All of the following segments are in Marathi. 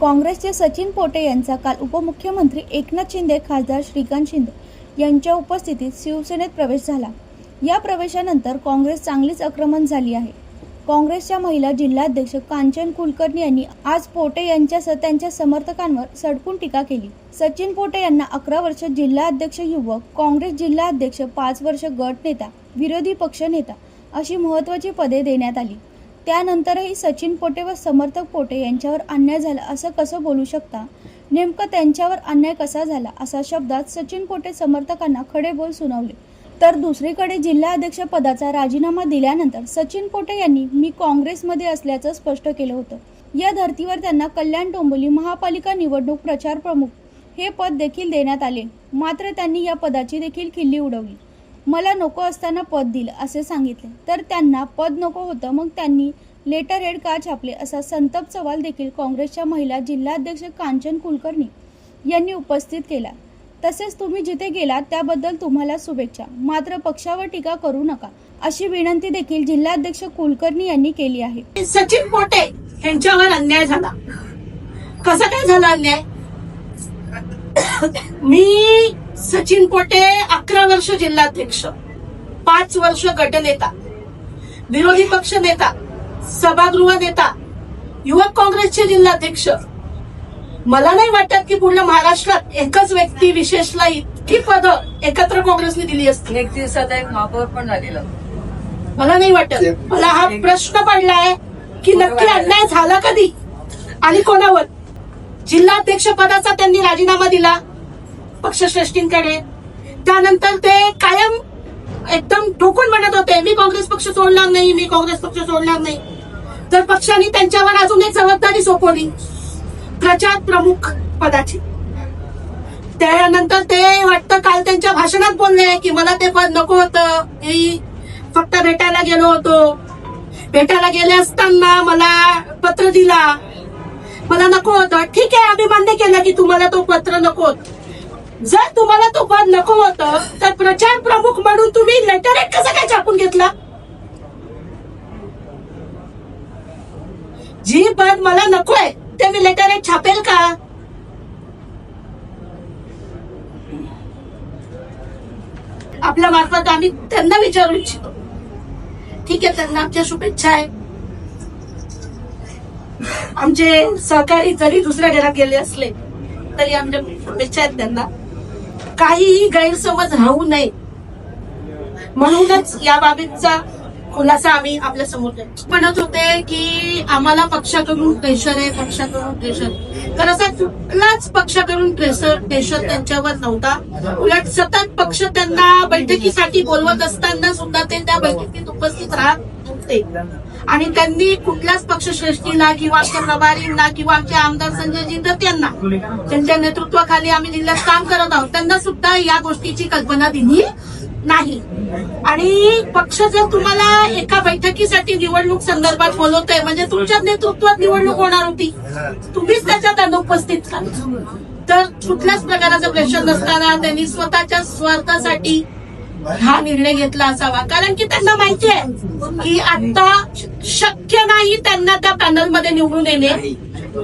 काँग्रेसचे सचिन पोटे यांचा काल उपमुख्यमंत्री एकनाथ शिंदे खासदार श्रीकांत शिंदे यांच्या उपस्थितीत शिवसेनेत प्रवेश झाला. या प्रवेशानंतर काँग्रेस चांगलीच आक्रमण झाली आहे. काँग्रेसच्या महिला जिल्हाध्यक्ष कांचन कुलकर्णी यांनी आज पोटे यांच्यासह त्यांच्या समर्थकांवर सडकून टीका केली. सचिन पोटे यांना अकरा वर्ष जिल्हाध्यक्ष युवक काँग्रेस जिल्हाध्यक्ष पाच वर्ष गट नेता विरोधी पक्ष नेता अशी महत्त्वाची पदे देण्यात आली. त्यानंतरही सचिन पोटे व समर्थक पोटे यांच्यावर अन्याय झाला असं कसं बोलू शकता? नेमकं त्यांच्यावर अन्याय कसा झाला? असा शब्दात सचिन पोटे समर्थकांना खडे बोल सुनावले. तर दुसरीकडे जिल्हाध्यक्ष पदाचा राजीनामा दिल्यानंतर सचिन पोटे यांनी मी काँग्रेसमध्ये असल्याचं स्पष्ट केलं होतं. या धर्तीवर त्यांना कल्याण डोंबिवली महापालिका निवडणूक प्रचार प्रमुख हे पद देखील देण्यात आले. मात्र त्यांनी या पदाची देखील खिल्ली उडवली. मला नको असताना पद दिलं असे सांगितले. तर त्यांना पद नको होतं मग त्यांनी लेटर हेड का छापले असा संतप सवाल देखील काँग्रेसच्या महिला जिल्हाध्यक्ष कांचन कुलकर्णी यांनी उपस्थित केला. तसेच तुम्ही जिथे गेलात त्याबद्दल तुम्हाला शुभेच्छा. मात्र पक्षावर टीका करू नका अशी विनंती देखील जिल्हाध्यक्ष कुलकर्णी यांनी केली आहे. सचिन मोटे यांच्यावर अन्याय झाला. कसा काय झाला अन्याय? मी सचिन पोटे अकरा वर्ष जिल्हाध्यक्ष पाच वर्ष गटनेता विरोधी पक्ष नेता सभागृह नेता युवक काँग्रेसचे जिल्हाध्यक्ष. मला नाही वाटत की पूर्ण महाराष्ट्रात एकच व्यक्ती विशेषला इतकी पदं एकत्र काँग्रेसने दिली असतील. एक दिवसात एक महापौर पण झालेलं. मला नाही वाटत. मला हा प्रश्न पडलाय की नक्की अन्याय झाला कधी? आणि कोणावर? जिल्हाध्यक्ष पदाचा त्यांनी राजीनामा दिला. पक्षश्रेष्ठींकडे. त्यानंतर ते कायम एकदम ठोकून म्हणत होते मी काँग्रेस पक्ष सोडणार नाही मी काँग्रेस पक्ष सोडणार नाही. तर पक्षाने त्यांच्यावर अजून एक जबाबदारी सोपवली प्रचार प्रमुख पदाची. त्यानंतर ते वाटतं काल त्यांच्या भाषणात बोलले की मला ते पद नको होतं मी फक्त भेटायला गेलो होतो. भेटायला गेले असताना मला पत्र दिला. मला नको होतं. ठीक आहे आम्ही मान्य केलं की तुम्हाला तो पत्र नको होतं. जर तुम्हाला तो पद नको होत तर प्रचार प्रमुख म्हणून तुम्ही लेटर एक कसं काय छापून घेतला? जी पद मला नकोय ते मी लेटर छापेल का? आपल्या मार्फत आम्ही त्यांना विचारू इच्छितो. ठीक आहे त्यांना आमच्या शुभेच्छा आहे. आमचे सहकारी जरी दुसऱ्या घरात गेले असले तरी आमच्या शुभेच्छा आहेत त्यांना. काहीही गैरसमज राहू नये. म्हणूनच या बाबींचा खुलासा आम्ही आपल्यासमोर म्हणत होते की आम्हाला पक्षाकडून प्रेशर आहे पक्षाकडून प्रेशर आहे. तर असा कुठलाच पक्षाकडून प्रेशर प्रेशर त्यांच्यावर नव्हता. उलट सतत पक्ष त्यांना बैठकीसाठी बोलवत असताना सुद्धा ते त्या बैठकीत उपस्थित राहत नव्हते आणि त्यांनी कुठल्याच पक्षश्रेष्ठीला किंवा आमच्या प्रभारींना किंवा आमचे आमदार संजय जिंदत यांना त्यांच्या नेतृत्वाखाली आम्ही जिल्ह्यात काम करत आहोत. त्यांना सुद्धा या गोष्टीची कल्पना दिली नाही. आणि पक्ष जर तुम्हाला एका बैठकीसाठी निवडणूक संदर्भात बोलवतोय म्हणजे तुमच्या नेतृत्वात निवडणूक होणार होती. तुम्हीच त्याच्यात अनुपस्थित तर कुठल्याच प्रकाराचं प्रेशर नसताना त्यांनी स्वतःच्या स्वार्थासाठी हा निर्णय घेतला असावा. कारण की त्यांना माहिती आहे की आता शक्य नाही त्यांना त्या पॅनलमध्ये निवडून येणे.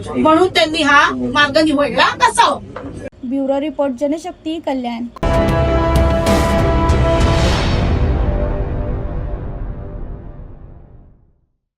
म्हणून त्यांनी हा मार्ग निवडला कसा ब्युरो रिपोर्ट जनशक्ती कल्याण.